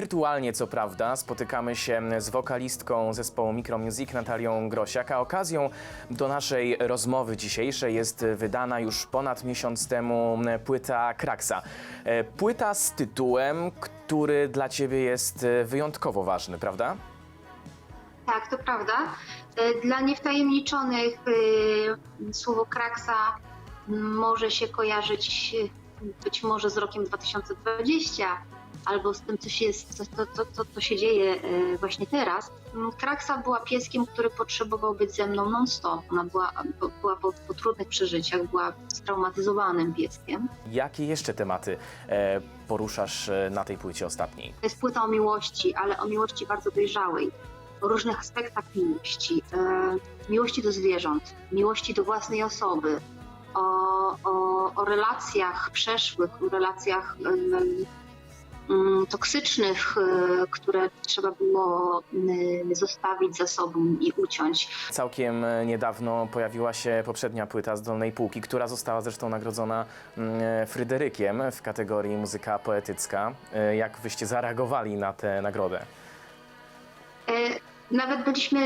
Wirtualnie, co prawda, spotykamy się z wokalistką zespołu Micromusic Natalią Grosiak, a okazją do naszej rozmowy dzisiejszej jest wydana już ponad miesiąc temu płyta Kraksa. E, Płyta z tytułem, który dla Ciebie jest e, wyjątkowo ważny, prawda? Tak, to prawda. E, Dla niewtajemniczonych słowo kraksa może się kojarzyć być może z rokiem 2020 albo z tym, co się, jest, co, to, to, co się dzieje e, właśnie teraz. Mm, Kraksa była pieskiem, który potrzebował być ze mną non-stop. Ona była, była po, po trudnych przeżyciach, była straumatyzowanym pieskiem. Jakie jeszcze tematy e, poruszasz e, na tej płycie ostatniej? To jest płyta o miłości, ale o miłości bardzo dojrzałej, o różnych aspektach miłości, e, miłości do zwierząt, miłości do własnej osoby, o, o, o relacjach przeszłych, o relacjach toksycznych, e, które trzeba było m, zostawić za sobą i uciąć. Całkiem e, niedawno pojawiła się poprzednia płyta z Dolnej Półki, która została zresztą nagrodzona mm, Fryderykiem w kategorii muzyka poetycka. E, Jak wyście zareagowali na tę nagrodę? E, Nawet byliśmy,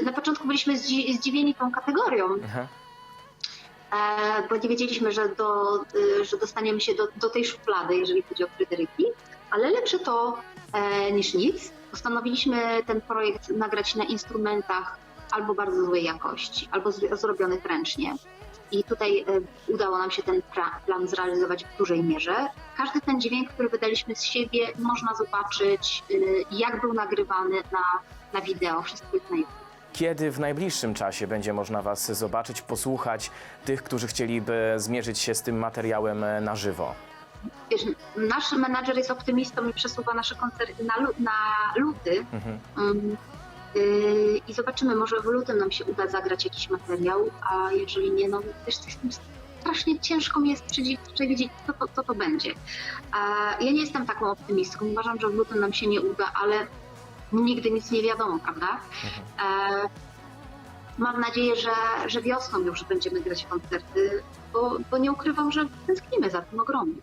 e, na początku byliśmy zdzi- zdziwieni tą kategorią, Aha. E, bo nie wiedzieliśmy, że, do, e, że dostaniemy się do, do tej szuflady, jeżeli chodzi o Fryderyki, ale lepsze to e, niż nic. Postanowiliśmy ten projekt nagrać na instrumentach albo bardzo złej jakości, albo zrobionych ręcznie. I tutaj e, udało nam się ten plan zrealizować w dużej mierze. Każdy ten dźwięk, który wydaliśmy z siebie, można zobaczyć, e, jak był nagrywany na, na wideo. Wszystko jest na YouTube. Kiedy w najbliższym czasie będzie można Was zobaczyć, posłuchać tych, którzy chcieliby zmierzyć się z tym materiałem na żywo? Wiesz, nasz menadżer jest optymistą i przesuwa nasze koncerty na, na luty. Mhm. Yy, I zobaczymy, może w lutym nam się uda zagrać jakiś materiał, a jeżeli nie, no wiesz, to jest strasznie ciężko mi jest przewidzieć, co, to, co to będzie. Ja nie jestem taką optymistką, uważam, że w lutym nam się nie uda, ale nigdy nic nie wiadomo, prawda? E, mam nadzieję, że, że wiosną już będziemy grać koncerty, bo, bo nie ukrywam, że tęsknimy za tym ogromnie.